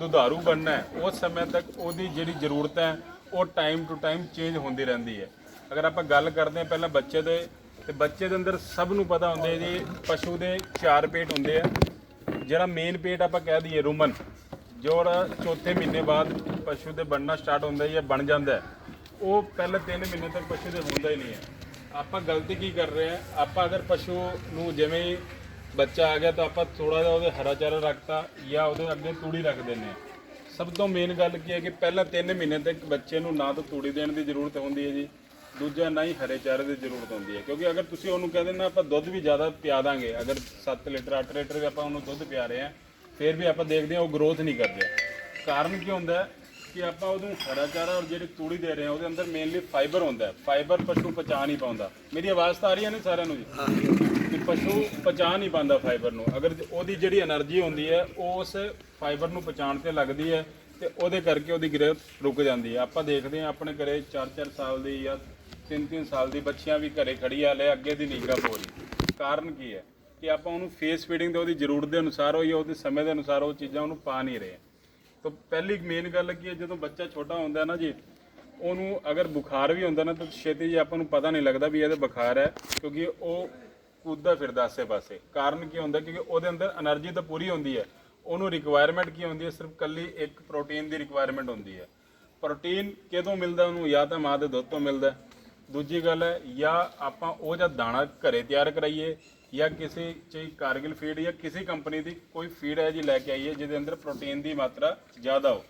ਦੁਧਾਰੂ ਬਣਨਾ ਹੈ, ਉਸ ਸਮੇਂ ਤੱਕ ਉਹਦੀ ਜਿਹੜੀ ਜ਼ਰੂਰਤ ਹੈ, ਉਹ ਟਾਈਮ ਟੂ ਟਾਈਮ ਚੇਂਜ ਹੁੰਦੀ ਰਹਿੰਦੀ ਹੈ। ਅਗਰ ਆਪਾਂ ਗੱਲ ਕਰਦੇ ਹਾਂ ਪਹਿਲਾਂ ਬੱਚੇ ਦੇ, ਤੇ ਬੱਚੇ ਦੇ ਅੰਦਰ ਸਭ ਨੂੰ ਪਤਾ ਹੁੰਦਾ ਹੈ ਜੀ, ਪਸ਼ੂ ਦੇ ਚਾਰ ਪੇਟ ਹੁੰਦੇ ਆ। ਜਿਹੜਾ ਮੇਨ ਪੇਟ ਆਪਾਂ ਕਹਿ ਦਈਏ ਰੂਮਨ ਜਿਹੜਾ ਚੌਥੇ ਮਹੀਨੇ ਬਾਅਦ ਪਸ਼ੂ ਦੇ ਬਣਨਾ ਸਟਾਰਟ ਹੁੰਦਾ ਹੈ ਜਾਂ ਬਣ ਜਾਂਦਾ ਉਹ ਪਹਿਲੇ 3 ਮਹੀਨੇ ਤੱਕ ਪਸ਼ੂ ਦੇ ਹੁੰਦਾ ਹੀ ਨਹੀਂ ਹੈ। ਆਪਾਂ ਗਲਤੀ ਕੀ ਕਰ ਰਹੇ ਹਾਂ, ਆਪਾਂ ਅਗਰ ਪਸ਼ੂ ਨੂੰ ਜਿਵੇਂ ਬੱਚਾ ਆ ਗਿਆ ਤਾਂ ਆਪਾਂ ਥੋੜਾ ਜਿਹਾ ਉਹਦੇ ਹਰਾ ਚਾਰਾ ਰੱਖਤਾ ਜਾਂ ਉਹਦੇ ਅੱਗੇ ਤੂੜੀ ਰੱਖ ਦਿੰਦੇ ਹਾਂ। ਸਭ ਤੋਂ ਮੇਨ ਗੱਲ ਕੀ ਹੈ ਕਿ ਪਹਿਲਾਂ 3 ਮਹੀਨੇ ਤੱਕ ਬੱਚੇ ਨੂੰ ਨਾ ਤਾਂ ਤੂੜੀ ਦੇਣ ਦੀ ਜ਼ਰੂਰਤ ਹੁੰਦੀ ਹੈ ਜੀ, ਦੂਜਾ ਨਾ ਹੀ ਹਰੇ ਚਾਰੇ ਦੀ ਜ਼ਰੂਰਤ ਹੁੰਦੀ ਹੈ। ਕਿਉਂਕਿ ਅਗਰ ਤੁਸੀਂ ਉਹਨੂੰ ਕਹਿੰਦੇ ਨਾ ਆਪਾਂ ਦੁੱਧ ਵੀ ਜ਼ਿਆਦਾ ਪਿਆ ਦਾਂਗੇ, ਅਗਰ 7 ਲੀਟਰ 8 ਲੀਟਰ ਵੀ ਆਪਾਂ ਉਹਨੂੰ ਦੁੱਧ ਪਿਆ ਰਹੇ ਹਾਂ, ਫਿਰ ਵੀ ਆਪਾਂ ਦੇਖਦੇ ਹਾਂ ਉਹ ਗਰੋਥ ਨਹੀਂ ਕਰਦੇ। ਕਾਰਨ ਕੀ ਹੁੰਦਾ ਕਿ ਆਪਾਂ ਉਹਨੂੰ ਹਰਾ ਚਾਰਾ ਔਰ ਜਿਹੜੀ ਤੂੜੀ ਦੇ ਰਹੇ ਹਾਂ, ਉਹਦੇ ਅੰਦਰ ਮੇਨਲੀ ਫਾਈਬਰ ਹੁੰਦਾ ਹੈ। ਫਾਈਬਰ ਪਸ਼ੂ ਪਚਾ ਨਹੀਂ ਪਾਉਂਦਾ। ਮੇਰੀ ਆਵਾਜ਼ ਤਾਂ ਆ ਰਹੀ ਹੈ ਨਾ ਸਾਰਿਆਂ ਨੂੰ ਜੀ? ਪਸ਼ੂ ਪਚਾ ਨਹੀਂ ਪਾਉਂਦਾ ਫਾਈਬਰ ਨੂੰ। ਅਗਰ ਉਹਦੀ ਜਿਹੜੀ એનર્ਜੀ ਹੁੰਦੀ ਹੈ ਉਸ ਫਾਈਬਰ ਨੂੰ ਪਚਾਣ ਤੇ ਲੱਗਦੀ ਹੈ ਤੇ ਉਹਦੇ ਕਰਕੇ ਉਹਦੀ ਗ੍ਰੋਥ ਰੁਕ ਜਾਂਦੀ ਹੈ। ਆਪਾਂ ਦੇਖਦੇ ਹਾਂ ਆਪਣੇ ਘਰੇ 4-4 ਸਾਲ ਦੀ ਜਾਂ 3-3 ਸਾਲ ਦੀ ਬੱਚੀਆਂ ਵੀ ਘਰੇ ਖੜੀ ਆ ਲੈ ਅੱਗੇ ਦੀ ਨਿਗਰਾ ਹੋ ਰਹੀ। ਕਾਰਨ ਕੀ ਹੈ? ਕਿ ਆਪਾਂ ਉਹਨੂੰ ਫੇਸ ਫੀਡਿੰਗ ਦੇ ਉਹਦੀ ਜ਼ਰੂਰਤ ਦੇ ਅਨੁਸਾਰ ਹੋ ਜਾਂ ਉਹਦੇ ਸਮੇਂ ਦੇ ਅਨੁਸਾਰ ਉਹ ਚੀਜ਼ਾਂ ਉਹਨੂੰ ਪਾ ਨਹੀਂ ਰਹੇ। ਤਾਂ ਪਹਿਲੀ ਮੇਨ ਗੱਲ ਕੀ ਹੈ, ਜਦੋਂ ਬੱਚਾ ਛੋਟਾ ਹੁੰਦਾ ਨਾ ਜੀ, ਉਹਨੂੰ ਅਗਰ ਬੁਖਾਰ ਵੀ ਹੁੰਦਾ ਨਾ, ਤਾਂ ਛੇਤੀ ਜੇ ਆਪਾਂ ਨੂੰ ਪਤਾ ਨਹੀਂ ਲੱਗਦਾ ਵੀ ਇਹਦੇ ਬੁਖਾਰ ਹੈ, ਕਿਉਂਕਿ ਉਹ ਕੁੱਦਦਾ ਫਿਰਦਾ ਆਸੇ ਪਾਸੇ ਕਾਰਨ ਕੀ ਹੁੰਦਾ? ਕਿਉਂਕਿ ਉਹਦੇ ਅੰਦਰ એનર્ਜੀ ਤਾਂ ਪੂਰੀ ਹੁੰਦੀ ਹੈ। ਉਹਨੂੰ ਰਿਕੁਆਇਰਮੈਂਟ ਕੀ ਹੁੰਦੀ ਹੈ? ਸਿਰਫ ਕੱਲੀ ਇੱਕ ਪ੍ਰੋਟੀਨ ਦੀ ਰਿਕੁਆਇਰਮੈਂਟ ਹੁੰਦੀ ਹੈ। ਪ੍ਰੋਟੀਨ ਕਿਦੋਂ ਮਿਲਦਾ ਉਹਨੂੰ? ਜਾਂ ਤਾਂ ਮਾਂ ਦੇ ਦੁੱਧ ਤੋਂ ਮਿਲਦਾ ਦੂਜੀ ਗੱਲ ਹੈ, ਜਾਂ ਆਪਾਂ ਉਹ ਜਾਂ ਦਾਣਾ ਘਰੇ ਤਿਆਰ ਕਰਾਈਏ, ਜਾਂ ਕਿਸੇ ਚੇ ਕਾਰਗਿਲ ਫੀਡ ਜਾਂ ਕਿਸੇ ਕੰਪਨੀ ਦੀ ਕੋਈ ਫੀਡ ਹੈ ਜੀ ਲੈ ਕੇ ਆਈਏ, ਜਿਹਦੇ ਅੰਦਰ ਪ੍ਰੋਟੀਨ ਦੀ ਮਾਤਰਾ ਜ਼ਿਆਦਾ ਹੋ।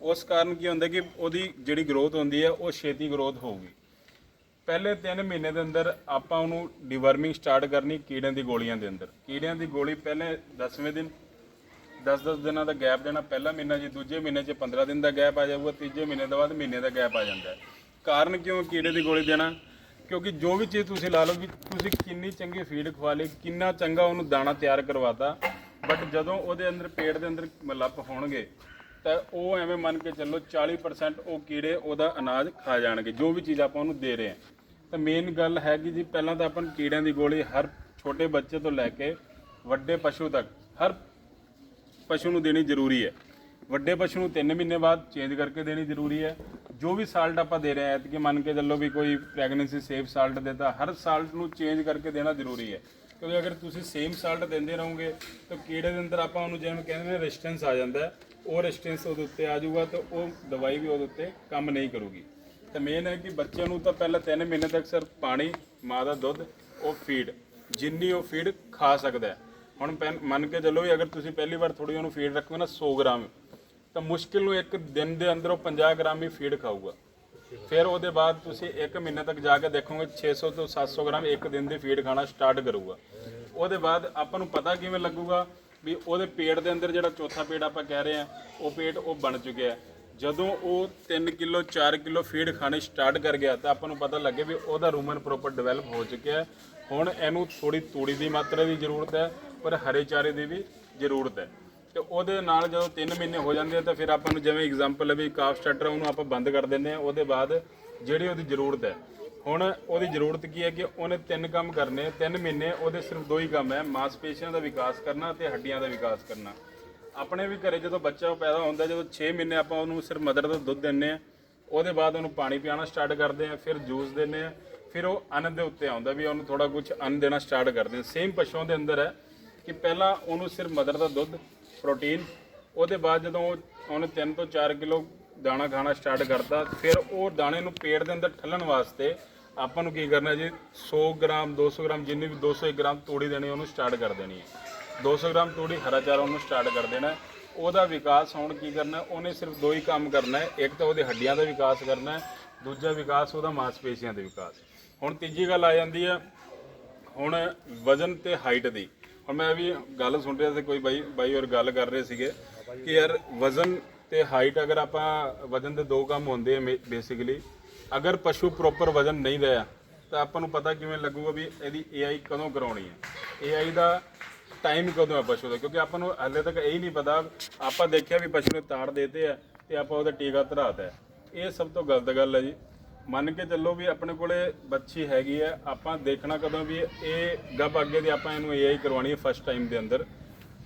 ਉਸ ਕਾਰਨ ਕੀ ਹੁੰਦਾ ਕਿ ਉਹਦੀ ਜਿਹੜੀ ਗਰੋਥ ਹੁੰਦੀ ਹੈ, ਉਹ ਛੇਤੀ ਗਰੋਥ ਹੋਊਗੀ। ਪਹਿਲੇ 3 ਮਹੀਨੇ ਦੇ ਅੰਦਰ ਆਪਾਂ ਉਹਨੂੰ ਡਿਵਰਮਿੰਗ ਸਟਾਰਟ ਕਰਨੀ ਕੀੜਿਆਂ ਦੀ ਗੋਲੀਆਂ ਦੇ ਅੰਦਰ। ਕੀੜਿਆਂ ਦੀ ਗੋਲੀ ਪਹਿਲੇ 10ਵੇਂ ਦਿਨ 10-10 ਦਿਨਾਂ ਦਾ ਗੈਪ ਦੇਣਾ, ਪਹਿਲਾ ਮਹੀਨਾ ਜੀ ਦੂਜੇ ਮਹੀਨੇ 'ਚ 15 ਦਿਨ ਦਾ ਗੈਪ ਆ ਜਾਊਗਾ, ਤੀਜੇ ਮਹੀਨੇ ਤੋਂ ਬਾਅਦ ਮਹੀਨੇ ਦਾ ਗੈਪ ਆ ਜਾਂਦਾ ਹੈ। ਕਾਰਨ ਕਿਉਂ ਕੀੜੇ ਦੀ ਗੋਲੀ ਦੇਣਾ? ਕਿਉਂਕਿ ਜੋ ਵੀ ਚੀਜ਼ ਤੁਸੀਂ ਲਾ ਲਓ ਵੀ ਤੁਸੀਂ ਕਿੰਨੀ ਚੰਗੀ ਫੀਡ ਖਵਾ ਲਈ, ਕਿੰਨਾ ਚੰਗਾ ਉਹਨੂੰ ਦਾਣਾ ਤਿਆਰ ਕਰਵਾਤਾ ਬਟ ਜਦੋਂ ਉਹਦੇ ਅੰਦਰ ਪੇਟ ਦੇ ਅੰਦਰ ਮਲੱਪ ਹੋਣਗੇ ਤਾਂ ਉਹ ਐਵੇਂ ਮੰਨ ਕੇ ਚੱਲੋ 40% ਉਹ ਕੀੜੇ ਉਹਦਾ ਅਨਾਜ ਖਾ ਜਾਣਗੇ, ਜੋ ਵੀ ਚੀਜ਼ ਆਪਾਂ ਉਹਨੂੰ ਦੇ ਰਹੇ ਹਾਂ। ਤਾਂ ਮੇਨ ਗੱਲ ਹੈਗੀ ਜੀ, ਪਹਿਲਾਂ ਤਾਂ ਆਪਾਂ ਕੀੜਿਆਂ ਦੀ ਗੋਲੀ ਹਰ ਛੋਟੇ ਬੱਚੇ ਤੋਂ ਲੈ ਕੇ ਵੱਡੇ ਪਸ਼ੂ ਤੱਕ, ਹਰ ਪਸ਼ੂ ਨੂੰ ਦੇਣੀ ਜ਼ਰੂਰੀ ਹੈ। ਵੱਡੇ ਪਸ਼ੂ ਨੂੰ 3 ਮਹੀਨੇ ਬਾਅਦ ਚੇਂਜ ਕਰਕੇ ਦੇਣੀ ਜ਼ਰੂਰੀ ਹੈ। ਜੋ ਵੀ ਸਾਲਟ ਆਪਾਂ ਦੇ ਰਹੇ ਹਾਂ ਕਿ ਮੰਨ ਕੇ ਚੱਲੋ ਵੀ ਕੋਈ ਪ੍ਰੈਗਨੈਂਸੀ ਸੇਫ ਸਾਲਟ ਦੇਤਾ ਹਰ ਸਾਲਟ ਨੂੰ ਚੇਂਜ ਕਰਕੇ ਦੇਣਾ ਜ਼ਰੂਰੀ ਹੈ। ਕਿਉਂਕਿ ਅਗਰ ਤੁਸੀਂ ਸੇਮ ਸਾਲਟ ਦਿੰਦੇ ਰਹੋਗੇ, ਤਾਂ ਕੀੜੇ ਦੇ ਅੰਦਰ ਆਪਾਂ ਉਹਨੂੰ ਜਿਵੇਂ ਕਹਿੰਦੇ ਨੇ ਰੈਸਿਸਟੈਂਸ ਆ ਜਾਂਦਾ ਹੈ। ਉਹ ਰੈਸਿਸਟੈਂਸ ਉਹਦੇ ਉੱਤੇ ਆ ਜਾਊਗਾ ਤਾਂ ਉਹ ਦਵਾਈ ਵੀ ਉਹਦੇ ਉੱਤੇ ਕੰਮ ਨਹੀਂ ਕਰੂਗੀ। ਤਾਂ ਮੇਨ ਹੈ ਕਿ ਬੱਚਿਆਂ ਨੂੰ ਤਾਂ ਪਹਿਲਾਂ 3 ਮਹੀਨੇ ਤੱਕ ਸਿਰਫ ਪਾਣੀ, ਮਾਂ ਦਾ ਦੁੱਧ, ਉਹ ਫੀਡ ਜਿੰਨੀ ਉਹ ਫੀਡ ਖਾ ਸਕਦਾ ਹੈ। ਹੁਣ ਪੈਨ- ਮੰਨ ਕੇ ਚੱਲੋ ਵੀ ਅਗਰ ਤੁਸੀਂ ਪਹਿਲੀ ਵਾਰ ਥੋੜੀ ਉਹਨੂੰ ਫੀਡ ਰੱਖੋ ਨਾ 100 ਗ੍ਰਾਮ, ਤਾਂ ਮੁਸ਼ਕਿਲ ਨੂੰ ਇੱਕ ਦਿਨ ਦੇ ਅੰਦਰ ਉਹ 50 ਗ੍ਰਾਮ ਹੀ ਫੀਡ ਖਾਊਗਾ। ਫਿਰ ਉਹਦੇ ਬਾਅਦ ਤੁਸੀਂ 1 ਮਹੀਨੇ ਤੱਕ ਜਾ ਕੇ ਦੇਖੋਗੇ 600 ਤੋਂ 700 ਗ੍ਰਾਮ ਇੱਕ ਦਿਨ ਦੀ ਫੀਡ ਖਾਣਾ ਸਟਾਰਟ ਕਰੂਗਾ। ਉਹਦੇ ਬਾਅਦ ਆਪਾਂ ਨੂੰ ਪਤਾ ਕਿਵੇਂ ਲੱਗੂਗਾ? ਵੀ ਉਹਦੇ ਪੇਟ ਦੇ ਅੰਦਰ ਜਿਹੜਾ ਚੌਥਾ ਪੇਟ ਆਪਾਂ ਕਹਿ ਰਹੇ ਆ ਉਹ ਪੇਟ ਉਹ ਬਣ ਚੁੱਕਿਆ ਜਦੋਂ ਉਹ 3 ਕਿਲੋ 4 ਕਿਲੋ ਫੀਡ ਖਾਣੀ ਸਟਾਰਟ ਕਰ ਗਿਆ ਤਾਂ ਆਪਾਂ ਨੂੰ ਪਤਾ ਲੱਗੇ ਵੀ ਉਹਦਾ ਰੂਮਨ ਪ੍ਰੋਪਰ ਡਿਵੈਲਪ ਹੋ ਚੁੱਕਿਆ ਹੁਣ ਇਹਨੂੰ ਥੋੜੀ ਤੂੜੀ ਦੀ ਮਾਤਰਾ ਦੀ ਜ਼ਰੂਰਤ ਹੈ, ਪਰ ਹਰੇ ਚਾਰੇ ਦੀ ਵੀ ਜ਼ਰੂਰਤ ਹੈ। ਤੇ ਉਹਦੇ ਨਾਲ ਜਦੋਂ 3 ਮਹੀਨੇ ਹੋ ਜਾਂਦੇ ਆ ਤਾਂ ਫਿਰ ਆਪਾਂ ਨੂੰ ਜਿਵੇਂ ਐਗਜ਼ਾਮਪਲ ਹੈ ਵੀ ਕਾਫ ਸਟਾਰਟਰ ਉਹਨੂੰ ਆਪਾਂ ਬੰਦ ਕਰ ਦਿੰਦੇ ਆ। ਉਹਦੇ ਬਾਅਦ ਜਿਹੜੀ ਉਹਦੀ ਜ਼ਰੂਰਤ ਹੈ ਹੁਣ ਉਹਦੀ ਜ਼ਰੂਰਤ ਕੀ ਹੈ ਕਿ ਉਹਨੇ ਤਿੰਨ ਕੰਮ ਕਰਨੇ, ਤਿੰਨ ਮਹੀਨੇ ਉਹਦੇ ਸਿਰਫ ਦੋ ਹੀ ਕੰਮ ਹੈ, ਮਾਸਪੇਸ਼ੀਆਂ ਦਾ ਵਿਕਾਸ ਕਰਨਾ ਤੇ ਹੱਡੀਆਂ ਦਾ ਵਿਕਾਸ ਕਰਨਾ। ਆਪਣੇ ਵੀ ਘਰੇ ਜਦੋਂ ਬੱਚਾ ਪੈਦਾ ਹੁੰਦਾ, ਜਦੋਂ 6 ਮਹੀਨੇ ਆਪਾਂ ਉਹਨੂੰ ਸਿਰਫ ਮਦਰ ਦਾ ਦੁੱਧ ਦਿੰਨੇ ਆ ਉਹਦੇ ਬਾਅਦ ਉਹਨੂੰ ਪਾਣੀ ਪਿਆਉਣਾ ਸਟਾਰਟ ਕਰਦੇ ਆ ਫਿਰ ਜੂਸ ਦਿੰਨੇ ਆ ਫਿਰ ਉਹ ਅੰਨ ਦੇ ਉੱਤੇ ਆਉਂਦਾ ਵੀ ਉਹਨੂੰ ਥੋੜਾ ਕੁਝ ਅੰਨ ਦੇਣਾ ਸਟਾਰਟ ਕਰਦੇ ਆ ਸੇਮ ਪਸ਼ੂਆਂ ਦੇ ਅੰਦਰ ਹੈ ਕਿ ਪਹਿਲਾਂ ਉਹਨੂੰ ਸਿਰਫ ਮਦਰ ਦਾ ਦੁੱਧ, ਪ੍ਰੋਟੀਨ, ਉਹਦੇ ਬਾਅਦ ਜਦੋਂ ਉਹ- ਉਹਨੇ 3 ਤੋਂ 4 ਕਿਲੋ ਦਾਣਾ ਖਾਣਾ ਸਟਾਰਟ ਕਰਤਾ, ਫਿਰ ਉਹ ਦਾਣੇ ਨੂੰ ਪੇਟ ਦੇ ਅੰਦਰ ਠੱਲਣ ਵਾਸਤੇ ਆਪਾਂ ਨੂੰ ਕੀ ਕਰਨਾ ਜੀ? 100 ਗ੍ਰਾਮ 200 ਗ੍ਰਾਮ, ਜਿੰਨੀ ਵੀ 200 ਗ੍ਰਾਮ ਤੂੜੀ ਦੇਣੀ ਉਹਨੂੰ ਸਟਾਰਟ ਕਰ ਦੇਣੀ ਹੈ 200 ਗ੍ਰਾਮ ਤੂੜੀ ਹਰਾ ਚਾਰਾ ਉਹਨੂੰ ਸਟਾਰਟ ਕਰ ਦੇਣਾ ਉਹਦਾ ਵਿਕਾਸ ਹੁਣ ਕੀ ਕਰਨਾ ਉਹਨੇ ਸਿਰਫ ਦੋ ਹੀ ਕੰਮ ਕਰਨਾ ਹੈ। ਇੱਕ ਤਾਂ ਉਹਦੇ ਹੱਡੀਆਂ ਦਾ ਵਿਕਾਸ ਕਰਨਾ ਹੈ, ਦੂਜਾ ਵਿਕਾਸ ਉਹਦਾ ਮਾਸਪੇਸ਼ੀਆਂ ਦਾ ਵਿਕਾਸ। ਹੁਣ ਤੀਜੀ ਗੱਲ ਆ ਜਾਂਦੀ ਹੈ, ਹੁਣ ਵਜ਼ਨ ਤੇ ਹਾਈਟ ਦੀ। ਹੁਣ ਮੈਂ ਵੀ ਗੱਲ ਸੁਣ ਰਿਹਾ ਸੀ, ਕੋਈ ਬਾਈ ਬਾਈ ਔਰ ਗੱਲ ਕਰ ਰਹੇ ਸੀਗੇ ਕਿ ਯਾਰ ਵਜ਼ਨ ਤੇ ਹਾਈਟ ਅਗਰ ਆਪਾਂ ਵਜ਼ਨ ਦੇ ਦੋ ਕੰਮ ਹੁੰਦੇ ਆ ਬੇਸਿਕਲੀ ਅਗਰ ਪਸ਼ੂ ਪ੍ਰੋਪਰ ਵਜ਼ਨ ਨਹੀਂ ਰਿਹਾ, ਤਾਂ ਆਪਾਂ ਨੂੰ ਪਤਾ ਕਿਵੇਂ ਲੱਗੂਗਾ ਵੀ ਇਹਦੀ ਏਆਈ ਕਦੋਂ ਕਰਾਉਣੀ ਹੈ। ਏਆਈ ਦਾ ਟਾਈਮ ਕਦੋਂ ਹੈ ਪਸ਼ੂ ਦਾ? ਕਿਉਂਕਿ ਆਪਾਂ ਨੂੰ ਹਲੇ ਤੱਕ ਇਹ ਨਹੀਂ ਪਤਾ, ਆਪਾਂ ਦੇਖਿਆ ਵੀ ਪਸ਼ੂ ਨੇ ਤਾੜ ਦੇਤੇ ਆ ਤੇ ਆਪਾਂ ਉਹਦਾ ਟੀਕਾ ਧਰਾਤਾ ਹੈ। ਇਹ ਸਭ ਤੋਂ ਗਲਤ ਗੱਲ ਹੈ ਜੀ। ਮੰਨ ਕੇ ਚੱਲੋ ਵੀ ਆਪਣੇ ਕੋਲੇ ਬੱਚੀ ਹੈਗੀ ਹੈ, ਆਪਾਂ ਦੇਖਣਾ ਕਦੋਂ ਵੀ ਇਹ ਗੱਭ ਅੱਗੇ ਦੀ ਆਪਾਂ ਇਹਨੂੰ ਏਆਈ ਕਰਵਾਉਣੀ ਹੈ ਫਸਟ ਟਾਈਮ ਦੇ ਅੰਦਰ।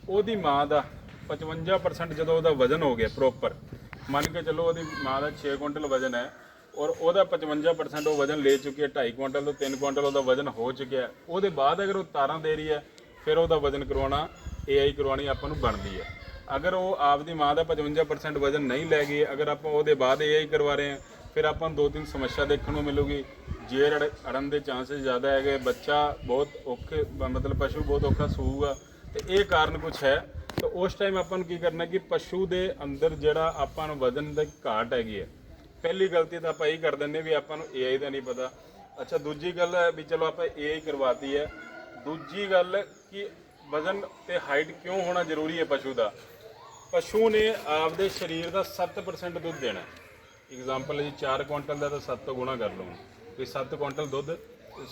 ਉਹਦੀ ਮਾਂ ਦਾ 55% ਜਦੋਂ ਉਹਦਾ ਵਜ਼ਨ ਹੋ ਗਿਆ ਪ੍ਰੋਪਰ ਮੰਨ ਕੇ ਚੱਲੋ ਉਹਦੀ ਮਾਂ ਦਾ 6 ਕੁਇੰਟਲ ਵਜ਼ਨ ਹੈ ਔਰ ਉਹਦਾ 55% ਉਹ ਵਜ਼ਨ ਲੈ ਚੁੱਕੀ ਹੈ 2.5 ਕੁਇੰਟਲ ਤੋਂ 3 ਕੁਇੰਟਲ ਉਹਦਾ ਵਜ਼ਨ ਹੋ ਚੁੱਕਿਆ ਉਹਦੇ ਬਾਅਦ ਅਗਰ ਉਹ ਤਾਰਾਂ ਦੇ ਰਹੀ ਹੈ, ਫਿਰ ਉਹਦਾ ਵਜ਼ਨ ਕਰਵਾਉਣਾ ਏਆਈ ਕਰਵਾਉਣੀ ਆਪਾਂ ਨੂੰ ਬਣਦੀ ਹੈ। ਅਗਰ ਉਹ ਆਪਦੀ ਮਾਂ ਦਾ 55% ਵਜ਼ਨ ਨਹੀਂ ਲੈ ਗਈ, ਅਗਰ ਆਪਾਂ ਉਹਦੇ ਬਾਅਦ ਏਆਈ ਕਰਵਾ ਰਹੇ ਹਾਂ, ਫਿਰ ਆਪਾਂ ਨੂੰ ਦੋ ਤਿੰਨ ਸਮੱਸਿਆ ਦੇਖਣ ਨੂੰ ਮਿਲੂਗੀ। ਜੇਰ ਅੜ- ਅੜਨ ਦੇ ਚਾਂਸਸ ਜ਼ਿਆਦਾ ਹੈਗੇ, ਬੱਚਾ ਬਹੁਤ ਔਖੇ, ਮਤਲਬ ਪਸ਼ੂ ਬਹੁਤ ਔਖਾ ਸੂਗਾ ਤੇ ਇਹ ਕਾਰਨ ਕੁਝ ਹੈ। ਤਾਂ ਉਸ ਟਾਈਮ ਆਪਾਂ ਨੂੰ ਕੀ ਕਰਨਾ ਕਿ ਪਸ਼ੂ ਦੇ ਅੰਦਰ ਜਿਹੜਾ ਆਪਾਂ ਨੂੰ ਵਜ਼ਨ ਦੀ ਘਾਟ ਹੈਗੀ ਹੈ, ਪਹਿਲੀ ਗਲਤੀ ਤਾਂ ਆਪਾਂ ਇਹ ਕਰ ਦਿੰਦੇ ਵੀ ਆਪਾਂ ਨੂੰ ਏਆਈ ਦਾ ਨਹੀਂ ਪਤਾ। ਅੱਛਾ, ਦੂਜੀ ਗੱਲ ਹੈ ਵੀ ਚਲੋ ਆਪਾਂ ਏਆਈ ਕਰਵਾਤੀ ਹੈ। ਦੂਜੀ ਗੱਲ ਕਿ ਵਜ਼ਨ ਤੇ ਹਾਈਟ ਕਿਉਂ ਹੋਣਾ ਜ਼ਰੂਰੀ ਹੈ ਪਸ਼ੂ ਦਾ? ਪਸ਼ੂ ਨੇ ਆਪਦੇ ਸਰੀਰ ਦਾ 7% ਦੁੱਧ ਦੇਣਾ ਐਗਜ਼ਾਮਪਲ ਜੀ 4 ਕੁਇੰਟਲ ਦਾ ਤਾਂ 7 ਤੋਂ ਗੁਣਾ ਕਰ ਲਓ। ਵੀ 7 ਕੁਇੰਟਲ ਦੁੱਧ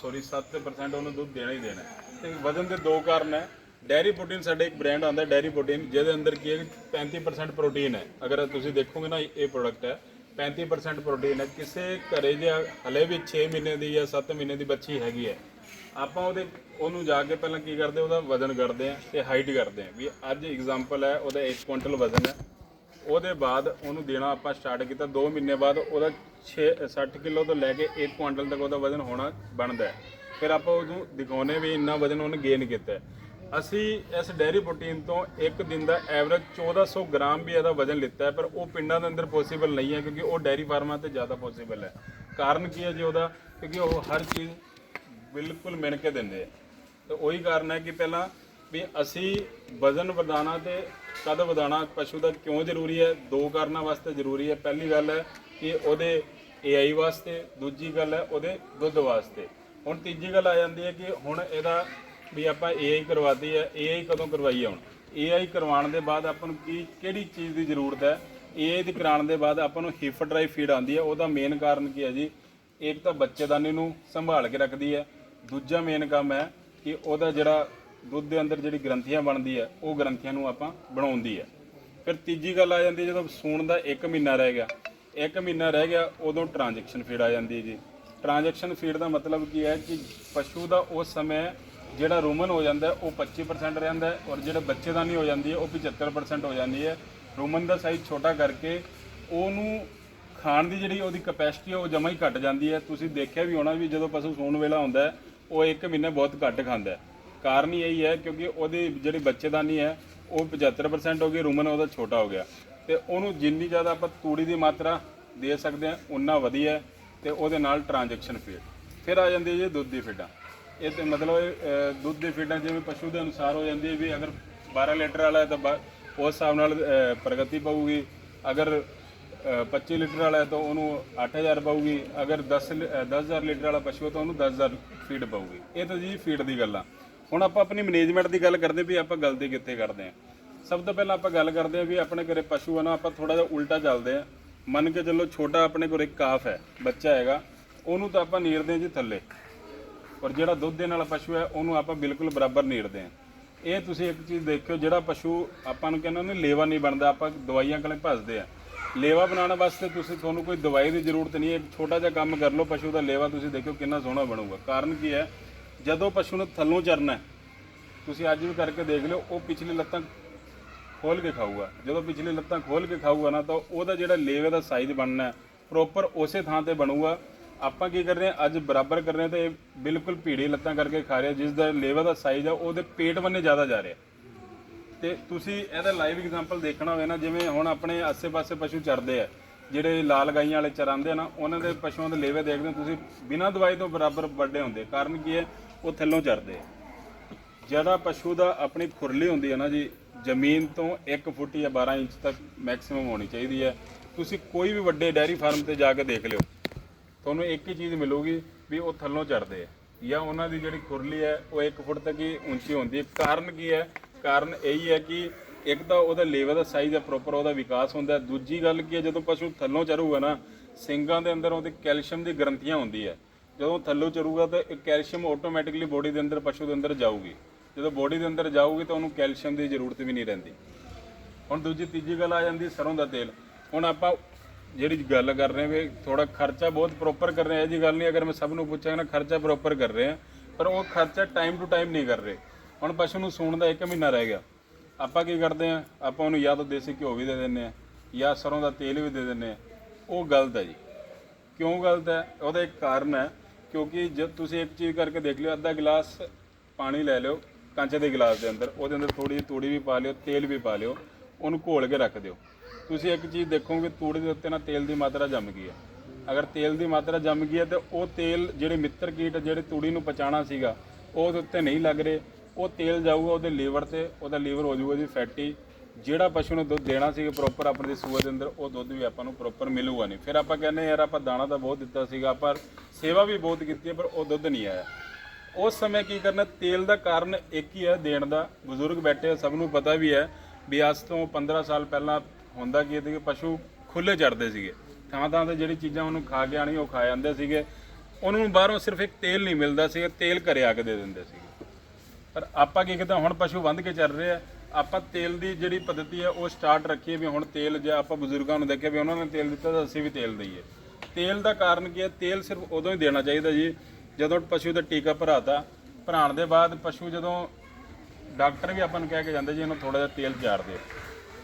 ਸੌਰੀ 7% ਉਹਨੂੰ ਦੁੱਧ ਦੇਣਾ ਹੀ ਦੇਣਾ ਤੇ ਵਜ਼ਨ ਦੇ ਦੋ ਕਾਰਨ ਹੈ। ਡੈਰੀ ਪ੍ਰੋਟੀਨ ਸਾਡੇ ਇੱਕ ਬ੍ਰਾਂਡ ਆਉਂਦਾ ਡੈਰੀ ਪ੍ਰੋਟੀਨ ਜਿਹਦੇ ਅੰਦਰ ਕੀ ਹੈ ਕਿ 35% ਪ੍ਰੋਟੀਨ ਹੈ। ਅਗਰ ਤੁਸੀਂ ਦੇਖੋਗੇ ਨਾ, ਇਹ ਪ੍ਰੋਡਕਟ ਹੈ 35% ਪ੍ਰੋਟੀਨ ਹੈ। ਕਿਸੇ ਘਰੇ ਜੇ ਹਲੇ ਵੀ 6 ਮਹੀਨੇ ਦੀ ਜਾਂ 7 ਮਹੀਨੇ ਦੀ ਬੱਚੀ ਹੈਗੀ ਹੈ, ਆਪਾਂ ਉਹਦੇ, ਉਹਨੂੰ ਜਾ ਕੇ ਪਹਿਲਾਂ ਕੀ ਕਰਦੇ, ਉਹਦਾ ਵਜ਼ਨ ਕਰਦੇ ਆ ਤੇ ਹਾਈਟ ਕਰਦੇ ਆ ਵੀ ਅੱਜ ਐਗਜ਼ਾਮਪਲ ਹੈ, ਉਹਦਾ 1 ਕੁਇੰਟਲ ਵਜ਼ਨ ਹੈ। ਉਹਦੇ ਬਾਅਦ ਉਹਨੂੰ ਦੇਣਾ ਆਪਾਂ ਸਟਾਰਟ ਕੀਤਾ 2 ਮਹੀਨੇ ਬਾਅਦ ਉਹਦਾ 6 60 ਕਿਲੋ ਤੋਂ ਲੈ ਕੇ 1 ਕੁਇੰਟਲ ਤੱਕ ਉਹਦਾ ਵਜ਼ਨ ਹੋਣਾ ਬਣਦਾ ਹੈ। ਫਿਰ ਆਪਾਂ ਉਹਨੂੰ ਦਿਖਾਉਨੇ ਵੀ ਇੰਨਾ ਵਜ਼ਨ ਉਹਨੇ ਗੇਨ ਕੀਤਾ ਹੈ। ਅਸੀਂ ਇਸ ਡੈਰੀ ਪ੍ਰੋਟੀਨ ਤੋਂ ਇੱਕ ਦਿਨ ਦਾ ਐਵਰੇਜ 1400 ਗ੍ਰਾਮ ਵੀ ਇਹਦਾ ਵਜ਼ਨ ਲਿੱਤਾ ਹੈ, ਪਰ ਉਹ ਪਿੰਡਾਂ ਦੇ ਅੰਦਰ ਪੋਸੀਬਲ ਨਹੀਂ ਹੈ ਕਿਉਂਕਿ ਉਹ ਡੈਰੀ ਫਾਰਮਾਂ ਤੇ ਜ਼ਿਆਦਾ ਪੋਸੀਬਲ ਹੈ। ਕਾਰਨ ਕੀ ਹੈ ਜੀ ਉਹਦਾ? ਕਿਉਂਕਿ ਉਹ ਹਰ ਚੀਜ਼ ਬਿਲਕੁਲ ਮਿਣ ਕੇ ਦਿੰਦੇ ਆ। ਤੇ ਉਹੀ ਕਾਰਨ ਹੈ ਕਿ ਪਹਿਲਾਂ ਵੀ ਅਸੀਂ ਵਜ਼ਨ ਵਧਾਉਣਾ ਤੇ ਕਦ ਵਧਾਉਣਾ ਪਸ਼ੂ ਦਾ ਕਿਉਂ ਜ਼ਰੂਰੀ ਹੈ? ਦੋ ਕਾਰਨਾਂ ਵਾਸਤੇ ਜ਼ਰੂਰੀ ਹੈ। ਪਹਿਲੀ ਗੱਲ ਹੈ ਕਿ ਉਹਦੇ ਏਆਈ ਵਾਸਤੇ, ਦੂਜੀ ਗੱਲ ਹੈ ਉਹਦੇ ਦੁੱਧ ਵਾਸਤੇ। ਹੁਣ ਤੀਜੀ ਗੱਲ ਆ ਜਾਂਦੀ ਹੈ ਕਿ ਹੁਣ ਇਹਦਾ ਵੀ ਆਪਾਂ ਏਆਈ ਕਰਵਾਤੀ ਹੈ ਏਆਈ ਕਦੋਂ ਕਰਵਾਈ ਹੈ ਹੁਣ? ਏਆਈ ਕਰਵਾਉਣ ਦੇ ਬਾਅਦ ਆਪਾਂ ਨੂੰ ਕੀ, ਕਿਹੜੀ ਚੀਜ਼ ਦੀ ਜ਼ਰੂਰਤ ਹੈ? ਏਆਈ ਦੀ ਕਰਾਉਣ ਦੇ ਬਾਅਦ ਆਪਾਂ ਨੂੰ ਹਿਫ ਡਰਾਈ ਫੀਡ ਆਉਂਦੀ ਹੈ, ਉਹਦਾ ਮੇਨ ਕਾਰਨ ਕੀ ਹੈ ਜੀ? ਇੱਕ ਤਾਂ ਬੱਚੇਦਾਨੀ ਨੂੰ ਸੰਭਾਲ ਕੇ ਰੱਖਦੀ ਹੈ। ਦੂਜਾ ਮੇਨ ਕੰਮ ਹੈ ਕਿ ਉਹਦਾ ਜਿਹੜਾ ਦੁੱਧ ਦੇ ਅੰਦਰ ਜਿਹੜੀ ਗ੍ਰੰਥੀਆਂ ਬਣਦੀ ਹੈ, ਉਹ ਗ੍ਰੰਥੀਆਂ ਨੂੰ ਆਪਾਂ ਬਣਾਉਂਦੀ ਹੈ। ਫਿਰ ਤੀਜੀ ਗੱਲ ਆ ਜਾਂਦੀ ਹੈ, ਜਦੋਂ ਸੂਣ ਦਾ 1 ਮਹੀਨਾ ਰਹਿ ਗਿਆ 1 ਮਹੀਨਾ ਰਹਿ ਗਿਆ, ਉਦੋਂ ਟ੍ਰਾਂਜੈਕਸ਼ਨ ਫੀਡ ਆ ਜਾਂਦੀ ਹੈ ਜੀ। ਟ੍ਰਾਂਜੈਕਸ਼ਨ ਫੀਡ ਦਾ ਮਤਲਬ ਕੀ ਹੈ ਕਿ ਪਸ਼ੂ ਦਾ ਉਸ ਸਮੇਂ ਜਿਹੜਾ ਰੂਮਨ ਹੋ ਜਾਂਦਾ ਹੈ, ਉਹ 25% ਰਹਿੰਦਾ ਹੈ ਔਰ ਜਿਹੜਾ ਬੱਚੇਦਾਨੀ ਹੋ ਜਾਂਦੀ ਹੈ ਉਹ 75% ਹੋ ਜਾਂਦੀ ਹੈ। ਰੂਮਨ ਦਾ ਸਾਈਜ਼ ਛੋਟਾ ਕਰਕੇ ਉਹਨੂੰ ਖਾਣ ਦੀ ਜਿਹੜੀ ਉਹਦੀ ਕਪੈਸਿਟੀ ਉਹ ਜਮਾ ਹੀ ਘਟ ਜਾਂਦੀ ਹੈ। ਤੁਸੀਂ ਦੇਖਿਆ ਵੀ ਹੋਣਾ ਵੀ ਜਦੋਂ ਪਸ਼ੂ ਸੂਣ ਵੇਲਾ ਹੁੰਦਾ ਹੈ ਉਹ ਇੱਕ ਮਹੀਨੇ ਬਹੁਤ ਘੱਟ ਖਾਂਦਾ ਹੈ। ਕਾਰਨ ਹੀ ਇਹੀ ਹੈ ਕਿਉਂਕਿ ਉਹਦੀ ਜਿਹੜੀ ਬੱਚੇਦਾਨੀ ਹੈ ਉਹ 75% ਹੋ ਗਈ ਰੂਮਨ ਉਹਦਾ ਛੋਟਾ ਹੋ ਗਿਆ। ਤੇ ਉਹਨੂੰ ਜਿੰਨੀ ਜ਼ਿਆਦਾ ਆਪਾਂ ਤੂੜੀ ਦੀ ਮਾਤਰਾ ਦੇ ਸਕਦੇ ਹਾਂ ਉਨਾ ਵਧੀਆ ਹੈ ਤੇ ਉਹਦੇ ਨਾਲ ਟ੍ਰਾਂਜੈਕਸ਼ਨ ਫੀਡ ਫਿਰ ਆ ਜਾਂਦੀ ਹੈ ਜੀ ਦੁੱਧ ਦੀ ਫੀਡਾਂ ਇਹ ਤੇ ਮਤਲਬ ਇਹ, ਅਹ, ਦੁੱਧ ਦੀ ਫੀਡਾਂ ਜਿਵੇਂ ਪਸ਼ੂ ਦੇ ਅਨੁਸਾਰ ਹੋ ਜਾਂਦੀ ਹੈ ਵੀ ਅਗਰ 12 ਲੀਟਰ ਵਾਲਾ ਹੈ ਤਾਂ ਬਾ- ਉਸ ਹਿਸਾਬ ਨਾਲ ਅਹ, ਪ੍ਰਗਤੀ ਪਊਗੀ। ਅਗਰ ਅਹ, 25 ਲੀਟਰ ਵਾਲਾ ਹੈ ਤਾਂ ਉਹਨੂੰ 8000 ਪਊਗੀ। ਅਗਰ 10 ਲੀ- ਅਹ, 10000 ਲੀਟਰ ਵਾਲਾ ਪਸ਼ੂ ਹੈ ਤਾਂ ਉਹਨੂੰ 10000 ਫੀਡ ਪਊਗੀ। ਇਹ ਤਾਂ ਜੀ ਫੀਡ ਦੀ ਗੱਲ ਆ। ਹੁਣ ਆਪਾਂ ਆਪਣੀ ਮੈਨੇਜਮੈਂਟ ਦੀ ਗੱਲ ਕਰਦੇ ਵੀ ਆਪਾਂ ਗਲਤੀ ਕਿੱਥੇ ਕਰਦੇ ਆ ਸਭ ਤੋਂ ਪਹਿਲਾਂ ਆਪਾਂ ਗੱਲ ਕਰਦੇ ਹਾਂ ਵੀ ਆਪਣੇ ਘਰੇ ਪਸ਼ੂ ਆ ਨਾ ਆਪਾਂ ਥੋੜਾ ਜਿਹਾ ਉਲਟਾ ਚੱਲਦੇ ਆ ਮੰਨ ਕੇ ਚੱਲੋ ਛੋਟਾ ਆਪਣੇ ਕੋਲ ਇੱਕ ਕਾਫ ਹੈ ਬੱਚਾ ਹੈਗਾ। ਉਹਨੂੰ ਤਾਂ ਆਪਾਂ ਨੀਰਦੇ ਹਾਂ ਜੀ ਥੱਲੇ। ਔਰ ਜਿਹੜਾ ਦੁੱਧ ਦੇਣ ਵਾਲਾ ਪਸ਼ੂ ਹੈ, ਉਹਨੂੰ ਆਪਾਂ ਬਿਲਕੁਲ ਬਰਾਬਰ ਨੀੜਦੇ ਹਾਂ। ਇਹ ਤੁਸੀਂ ਇੱਕ ਚੀਜ਼ ਦੇਖਿਓ, ਜਿਹੜਾ ਪਸ਼ੂ ਆਪਾਂ ਨੂੰ ਕਹਿੰਦੇ ਨੇ ਲੇਵਾ ਨਹੀਂ ਬਣਦਾ, ਆਪਾਂ ਦਵਾਈਆਂ ਕੋਲੇ ਭੱਜਦੇ ਆ ਲੇਵਾ ਬਣਾਉਣ ਵਾਸਤੇ ਤੁਸੀਂ ਤੁਹਾਨੂੰ ਕੋਈ ਦਵਾਈ ਦੀ ਜ਼ਰੂਰਤ ਨਹੀਂ ਹੈ, ਇੱਕ ਛੋਟਾ ਜਿਹਾ ਕੰਮ ਕਰ ਲਓ ਪਸ਼ੂ ਦਾ, ਲੇਵਾ ਤੁਸੀਂ ਦੇਖਿਓ ਕਿੰਨਾ ਸੋਹਣਾ ਬਣੂਗਾ। ਕਾਰਨ ਕੀ ਹੈ, ਜਦੋਂ ਪਸ਼ੂ ਨੂੰ ਥੱਲੋਂ ਚਰਨਾ ਤੁਸੀਂ ਅੱਜ ਵੀ ਕਰਕੇ ਦੇਖ ਲਿਓ, ਉਹ ਪਿਛਲੀ ਲੱਤਾਂ ਖੋਲ ਕੇ ਖਾਊਗਾ। ਜਦੋਂ ਪਿਛਲੀ ਲੱਤਾਂ ਖੋਲ ਕੇ ਖਾਊਗਾ ਨਾ, ਤਾਂ ਉਹਦਾ ਜਿਹੜਾ ਲੇਵੇ ਦਾ ਸਾਈਜ਼ ਬਣਨਾ ਪ੍ਰੋਪਰ ਉਸੇ ਥਾਂ ਤੇ ਬਣੂਗਾ। ਆਪਾਂ ਕੀ ਕਰ ਰਹੇ ਹਾਂ, ਅੱਜ ਬਰਾਬਰ ਕਰ ਰਹੇ ਹਾਂ ਤੇ ਇਹ ਬਿਲਕੁਲ ਭੀੜੀ ਲੱਤਾਂ ਕਰਕੇ ਖਾ ਰਿਹਾ ਜਿਸ ਦਾ ਲੇਵੇ ਦਾ ਸਾਈਜ਼ ਆ, ਉਹਦੇ ਪੇਟ ਬੰਨੇ ਜ਼ਿਆਦਾ ਜਾ ਰਿਹਾ। ਤੇ ਤੁਸੀਂ ਇਹਦਾ ਲਾਈਵ ਐਗਜ਼ਾਮਪਲ ਦੇਖਣਾ ਹੋਵੇ ਨਾ, ਜਿਵੇਂ ਹੁਣ ਆਪਣੇ ਆਸੇ-ਪਾਸੇ ਪਸ਼ੂ ਚਰਦੇ ਆ, ਜਿਹੜੇ ਲਾਲ ਗਾਈਆਂ ਵਾਲੇ ਚਰਾਉਂਦੇ ਆ ਨਾ, ਉਹਨਾਂ ਦੇ ਪਸ਼ੂਆਂ ਦੇ ਲੇਵੇ ਦੇਖਦੇ ਹੋ ਤੁਸੀਂ, ਬਿਨਾਂ ਦਵਾਈ ਤੋਂ ਬਰਾਬਰ ਵੱਡੇ ਹੁੰਦੇ ਕਾਰਨ ਕੀ ਹੈ, ਉਹ ਥੱਲੋਂ ਚਰਦੇ ਆ। ਜਿਹੜਾ ਪਸ਼ੂ ਦਾ ਆਪਣੀ ਖੁਰਲੀ ਹੁੰਦੀ ਹੈ ਨਾ ਜੀ, ਜ਼ਮੀਨ ਤੋਂ 1 ਫੁੱਟ ਜਾਂ 12 ਇੰਚ ਤੱਕ ਮੈਕਸਿਮਮ ਹੋਣੀ ਚਾਹੀਦੀ ਹੈ। ਤੁਸੀਂ ਕੋਈ ਵੀ ਵੱਡੇ ਡੈਰੀ ਫਾਰਮ ਤੇ ਜਾ ਕੇ ਦੇਖ ਲਿਓ। ਤੁਹਾਨੂੰ ਇੱਕ ਹੀ ਚੀਜ਼ ਮਿਲੂਗੀ ਵੀ ਉਹ ਥੱਲੋਂ ਚੜਦੇ ਆ। ਜਾਂ ਉਹਨਾਂ ਦੀ ਜਿਹੜੀ ਖੁਰਲੀ ਹੈ, ਉਹ 1 ਫੁੱਟ ਤੱਕ ਹੀ ਉੱਚੀ ਹੁੰਦੀ ਹੈ। ਕਾਰਨ ਕੀ ਹੈ? ਕਾਰਨ ਇਹੀ ਹੈ ਕਿ ਇੱਕ ਤਾਂ ਉਹਦਾ ਲੇਵਲ ਦਾ ਸਾਈਜ਼ ਹੈ ਪ੍ਰੋਪਰ ਉਹਦਾ ਵਿਕਾਸ ਹੁੰਦਾ ਦੂਜੀ ਗੱਲ ਕੀ ਹੈ, ਜਦੋਂ ਪਸ਼ੂ ਥੱਲੋਂ ਚਰੂਗਾ ਨਾ, ਸਿੰਗਾਂ ਦੇ ਅੰਦਰ ਉਹਦੇ ਕੈਲਸ਼ੀਅਮ ਦੀ ਗ੍ਰੰਥੀਆਂ ਹੁੰਦੀ ਹੈ। ਜਦੋਂ ਥੱਲੋਂ ਚਰੂਗਾ ਤਾਂ ਕੈਲਸ਼ੀਅਮ ਆਟੋਮੈਟਿਕਲੀ ਬੋਡੀ ਦੇ ਅੰਦਰ, ਪਸ਼ੂ ਦੇ ਅੰਦਰ ਜਾਊਗੀ। ਜਦੋਂ ਬੋਡੀ ਦੇ ਅੰਦਰ ਜਾਊਗੀ ਤਾਂ ਉਹਨੂੰ ਕੈਲਸ਼ੀਅਮ ਦੀ ਜ਼ਰੂਰਤ ਵੀ ਨਹੀਂ ਰਹਿੰਦੀ। ਹੁਣ ਦੂਜੀ, ਤੀਜੀ ਗੱਲ ਆ ਜਾਂਦੀ ਸਰੋਂ ਦਾ ਤੇਲ। ਹੁਣ ਆਪਾਂ ਜਿਹੜੀ ਗੱਲ ਕਰ ਰਹੇ ਹਾਂ ਵੀ ਥੋੜਾ ਖਰਚਾ ਬਹੁਤ ਪ੍ਰੋਪਰ ਕਰ ਰਹੇ ਹਾਂ, ਇਹ ਜੀ ਗੱਲ ਨਹੀਂ, ਅਗਰ ਮੈਂ ਸਭ ਨੂੰ ਪੁੱਛਾਂ ਨਾ ਖਰਚਾ ਪ੍ਰੋਪਰ ਕਰ ਰਹੇ ਹਾਂ, ਪਰ ਉਹ ਖਰਚਾ ਟਾਈਮ ਟੂ ਟਾਈਮ ਨਹੀਂ ਕਰ ਰਹੇ। ਹੁਣ ਪਸ਼ੂ ਨੂੰ ਸੂਣ ਦਾ 1 ਮਹੀਨਾ ਰਹਿ ਗਿਆ। ਆਪਾਂ ਕੀ ਕਰਦੇ ਆ ਆਪਾਂ ਉਹਨੂੰ ਜਾਂ ਤਾਂ ਦੇਸੀ ਘਿਓ ਵੀ ਦੇ ਦਿੰਨੇ ਆ ਜਾਂ ਸਰੋਂ ਦਾ ਤੇਲ ਵੀ ਦੇ ਦਿੰਨੇ ਆ ਉਹ ਗਲਤ ਹੈ ਜੀ। ਕਿਉਂ ਗਲਤ ਹੈ? ਉਹਦਾ ਇੱਕ ਕਾਰਨ ਹੈ, ਕਿਉਂਕਿ ਜਦ ਤੁਸੀਂ ਇੱਕ ਚੀਜ਼ ਕਰਕੇ ਦੇਖ ਲਿਓ, ਅੱਧਾ ਗਲਾਸ ਪਾਣੀ ਲੈ ਲਿਓ, ਕੰਚ ਦੇ ਗਲਾਸ ਦੇ ਅੰਦਰ, ਉਹਦੇ ਅੰਦਰ ਥੋੜੀ ਜਿਹੀ ਤੂੜੀ ਵੀ ਪਾ ਲਿਓ, ਤੇਲ ਵੀ ਪਾ ਲਿਓ, ਉਹਨੂੰ ਘੋਲ ਕੇ ਰੱਖ ਦਿਓ। ਤੁਸੀਂ ਇੱਕ ਚੀਜ਼ ਦੇਖੋਗੇ ਤੂੜੀ ਦੇ ਉੱਤੇ ਨਾ ਤੇਲ ਦੀ ਮਾਤਰਾ ਜੰਮ ਗਈ ਹੈ। ਅਗਰ ਤੇਲ ਦੀ ਮਾਤਰਾ ਜੰਮ ਗਈ ਹੈ ਤੇ ਉਹ ਤੇਲ ਜਿਹੜੇ ਮਿੱਤਰ ਕੀਟ ਜਿਹੜੇ ਤੂੜੀ ਨੂੰ ਪਚਾਣਾ ਸੀਗਾ ਉਹ ਉਹਦੇ ਉੱਤੇ ਨਹੀਂ ਲੱਗ ਰਹੇ। ਉਹ ਤੇਲ ਜਾਊਗਾ ਉਹਦੇ ਲੀਵਰ ਤੇ ਉਹਦਾ ਲੀਵਰ ਹੋ ਜਾਊਗਾ ਜੀ ਫੈਟੀ। ਜਿਹੜਾ ਪਸ਼ੂ ਨੂੰ ਦੁੱਧ ਦੇਣਾ ਸੀਗਾ ਪ੍ਰੋਪਰ ਆਪਣੇ ਦੇ ਸੂਏ ਦੇ ਅੰਦਰ ਉਹ ਦੁੱਧ ਵੀ ਆਪਾਂ ਨੂੰ ਪ੍ਰੋਪਰ ਮਿਲੂਗਾ ਨਹੀਂ। ਫਿਰ ਆਪਾਂ ਕਹਿੰਦੇ ਯਾਰ ਆਪਾਂ ਦਾਣਾ ਤਾਂ ਬਹੁਤ ਦਿੱਤਾ ਸੀਗਾ ਪਰ ਸੇਵਾ ਵੀ ਬਹੁਤ ਕੀਤੀ ਹੈ ਪਰ ਉਹ ਦੁੱਧ ਨਹੀਂ ਆਇਆ। ਉਸ ਸਮੇਂ ਕੀ ਕਰਨਾ ਤੇਲ ਦਾ ਕਾਰਨ ਇੱਕ ਹੀ ਹੈ ਦੇਣ ਦਾ। ਬਜ਼ੁਰਗ ਬੈਠੇ ਆ, ਸਭ ਨੂੰ ਪਤਾ ਵੀ ਹੈ ਵੀ ਅੱਜ ਤੋਂ 15 ਸਾਲ ਪਹਿਲਾਂ ਹੁੰਦਾ ਕੀ ਸੀ ਕਿ ਪਸ਼ੂ ਖੁੱਲੇ ਚੜਦੇ ਸੀਗੇ। ਥਾਂ ਥਾਂ ਤੇ ਜਿਹੜੀ ਚੀਜ਼ਾਂ ਉਹਨੂੰ ਖਾ ਕੇ ਆਣੀ ਉਹ ਖਾ ਜਾਂਦੇ ਸੀਗੇ। ਉਹਨੂੰ ਬਾਹਰੋਂ ਸਿਰਫ ਇੱਕ ਤੇਲ ਨਹੀਂ ਮਿਲਦਾ ਸੀਗਾ ਤੇਲ ਘਰੇ ਆ ਕੇ ਦੇ ਦਿੰਦੇ ਸੀਗੇ। ਪਰ ਆਪਾਂ ਕੀ ਕੀਤਾ, ਹੁਣ ਪਸ਼ੂ ਬੰਦ ਕੇ ਚੱਲ ਰਹੇ ਆ। ਆਪਾਂ ਤੇਲ ਦੀ ਜਿਹੜੀ ਪद्धਤੀ ਹੈ ਉਹ ਸਟਾਰਟ ਰੱਖੀਏ ਵੀ ਹੁਣ ਤੇਲ ਜੇ ਆਪਾਂ ਬਜ਼ੁਰਗਾਂ ਨੂੰ ਦੇਖਿਆ ਵੀ ਉਹਨਾਂ ਨੇ ਤੇਲ ਦਿੱਤਾ ਤਾਂ ਅਸੀਂ ਵੀ ਤੇਲ ਦਈਏ। ਤੇਲ ਦਾ ਕਾਰਨ ਕੀ ਹੈ ਤੇਲ ਸਿਰਫ ਉਦੋਂ ਹੀ ਦੇਣਾ ਚਾਹੀਦਾ ਜੀ, ਜਦੋਂ ਪਸ਼ੂ ਦਾ ਟੀਕਾ ਭਰਾਤਾ। ਭਰਾਉਣ ਦੇ ਬਾਅਦ ਪਸ਼ੂ ਜਦੋਂ ਡਾਕਟਰ ਵੀ ਆਪਾਂ ਨੂੰ ਕਹਿ ਕੇ ਜਾਂਦੇ ਜੀ, ਇਹਨੂੰ ਥੋੜਾ ਜਿਹਾ ਤੇਲ ਚਾਰ ਦਿਓ।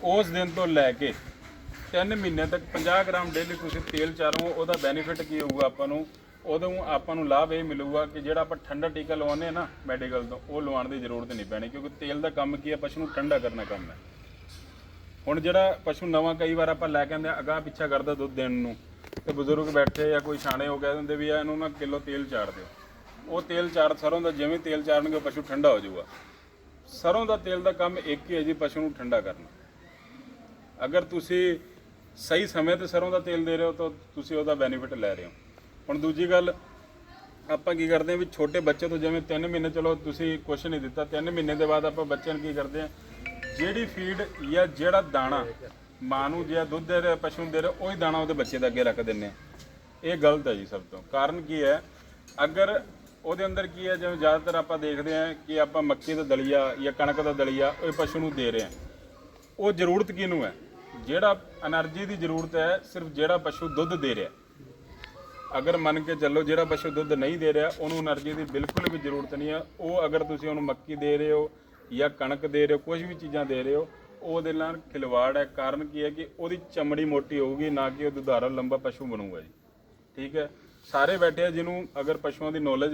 ਉਸ ਦਿਨ ਤੋਂ ਲੈ ਕੇ 3 ਮਹੀਨੇ ਤੱਕ 50 ਗ੍ਰਾਮ ਡੇਲੀ ਤੁਸੀਂ ਤੇਲ ਚਾਰੋ, ਉਹਦਾ ਬੈਨੀਫਿਟ ਕੀ ਹੋਊਗਾ ਆਪਾਂ ਨੂੰ? ਉਦੋਂ ਆਪਾਂ ਨੂੰ ਲਾਭ ਇਹ ਮਿਲੂਗਾ ਕਿ ਜਿਹੜਾ ਆਪਾਂ ਠੰਡਾ ਟੀਕਾ ਲਵਾਉਂਦੇ ਆ ਨਾ ਮੈਡੀਕਲ ਤੋਂ, ਉਹ ਲਵਾਉਣ ਦੀ ਜ਼ਰੂਰਤ ਨਹੀਂ ਪੈਣੀ, ਕਿਉਂਕਿ ਤੇਲ ਦਾ ਕੰਮ ਕੀ ਹੈ? ਪਸ਼ੂ ਨੂੰ ਠੰਡਾ ਕਰਨਾ ਕੰਮ ਹੈ। ਹੁਣ ਜਿਹੜਾ ਪਸ਼ੂ ਨਵਾਂ ਕਈ ਵਾਰ ਆਪਾਂ ਲੈ ਕੇ ਆਉਂਦੇ ਆ ਅਗਾਹ ਪਿੱਛਾ ਕਰਦਾ ਦੁੱਧ ਦੇਣ ਨੂੰ, ਤੇ ਬਜ਼ੁਰਗ ਬੈਠੇ ਜਾਂ ਕੋਈ ਛਾਣੇ ਹੋ ਕਹਿ ਦਿੰਦੇ ਵੀ ਆ, ਇਹਨੂੰ ਨਾ ਕਿਲੋ ਤੇਲ ਚਾੜ ਦਿਓ। ਉਹ ਤੇਲ ਚਾਰ, ਸਰੋਂ ਦਾ ਜਿਵੇਂ ਤੇਲ ਚਾਰਨਗੇ ਪਸ਼ੂ ਠੰਡਾ ਹੋ ਜਾਊਗਾ। ਸਰੋਂ ਦਾ ਤੇਲ ਦਾ ਕੰਮ ਇੱਕ ਹੀ ਹੈ ਜੀ, ਪਸ਼ੂ ਨੂੰ ਠੰਡਾ ਕਰਨਾ। ਅਗਰ ਤੁਸੀਂ ਸਹੀ ਸਮੇਂ ਤੇ ਸਰੋਂ ਦਾ ਤੇਲ ਦੇ ਰਹੇ ਹੋ ਤਾਂ ਤੁਸੀਂ ਉਹਦਾ ਬੈਨੀਫਿਟ ਲੈ ਰਹੇ ਹੋ। ਹੁਣ ਦੂਜੀ ਗੱਲ, ਆਪਾਂ ਕੀ ਕਰਦੇ ਹਾਂ ਵੀ ਛੋਟੇ ਬੱਚੇ ਤੋਂ ਜਿਵੇਂ 3 ਮਹੀਨੇ, ਚਲੋ ਤੁਸੀਂ ਕੁਛ ਨਹੀਂ ਦਿੱਤਾ 3 ਮਹੀਨੇ ਦੇ ਬਾਅਦ ਆਪਾਂ ਬੱਚਿਆਂ ਨੂੰ ਕੀ ਕਰਦੇ ਹਾਂ, ਜਿਹੜੀ ਫੀਡ ਜਾਂ ਜਿਹੜਾ ਦਾਣਾ ਮਾਂ ਨੂੰ ਜੇ ਦੁੱਧ ਦੇ ਰਿਹਾ, ਪਸ਼ੂ ਨੂੰ ਦੇ ਰਿਹਾ, ਉਹੀ ਦਾਣਾ ਉਹਦੇ ਬੱਚੇ ਦੇ ਅੱਗੇ ਰੱਖ ਦਿੰਨੇ ਆ ਇਹ ਗਲਤ ਹੈ ਜੀ ਸਭ ਤੋਂ। ਕਾਰਨ ਕੀ ਹੈ, ਅਗਰ ਉਹਦੇ ਅੰਦਰ ਕੀ ਹੈ, ਜਿਵੇਂ ਜ਼ਿਆਦਾਤਰ ਆਪਾਂ ਦੇਖਦੇ ਹਾਂ ਕਿ ਆਪਾਂ ਮੱਕੀ ਦਾ ਦਲੀਆ ਜਾਂ ਕਣਕ ਦਾ ਦਲੀਆ ਉਹ ਪਸ਼ੂ ਨੂੰ ਦੇ ਰਹੇ ਹਾਂ। ਉਹ ਜ਼ਰੂਰਤ ਕਿਹਨੂੰ ਹੈ? ਜਿਹੜਾ એનર્ਜੀ ਦੀ ਜ਼ਰੂਰਤ ਹੈ, ਸਿਰਫ ਜਿਹੜਾ ਪਸ਼ੂ ਦੁੱਧ ਦੇ ਰਿਹਾ। ਅਗਰ ਮੰਨ ਕੇ ਚੱਲੋ ਜਿਹੜਾ ਪਸ਼ੂ ਦੁੱਧ ਨਹੀਂ ਦੇ ਰਿਹਾ, ਉਹਨੂੰ એનર્ਜੀ ਦੀ ਬਿਲਕੁਲ ਵੀ ਜ਼ਰੂਰਤ ਨਹੀਂ ਹੈ। ਉਹ ਅਗਰ ਤੁਸੀਂ ਉਹਨੂੰ ਮੱਕੀ ਦੇ ਰਹੇ ਹੋ ਜਾਂ ਕਣਕ ਦੇ ਰਹੇ ਹੋ ਕੁਝ ਵੀ ਚੀਜ਼ਾਂ ਦੇ ਰਹੇ ਹੋ, ਉਹਦੇ ਨਾਲ ਖਿਲਵਾੜ ਹੈ। ਕਾਰਨ ਕੀ ਹੈ ਕਿ ਉਹਦੀ ਚਮੜੀ ਮੋਟੀ ਹੋਊਗੀ, ਨਾ ਕਿ ਉਹ ਦੁਧਾਰਾ ਲੰਬਾ ਪਸ਼ੂ ਬਣੂਗਾ ਜੀ। ਠੀਕ ਹੈ? ਸਾਰੇ ਬੈਠੇ ਆ ਜਿਹਨੂੰ ਅਗਰ ਪਸ਼ੂਆਂ ਦੀ ਨੌਲੇਜ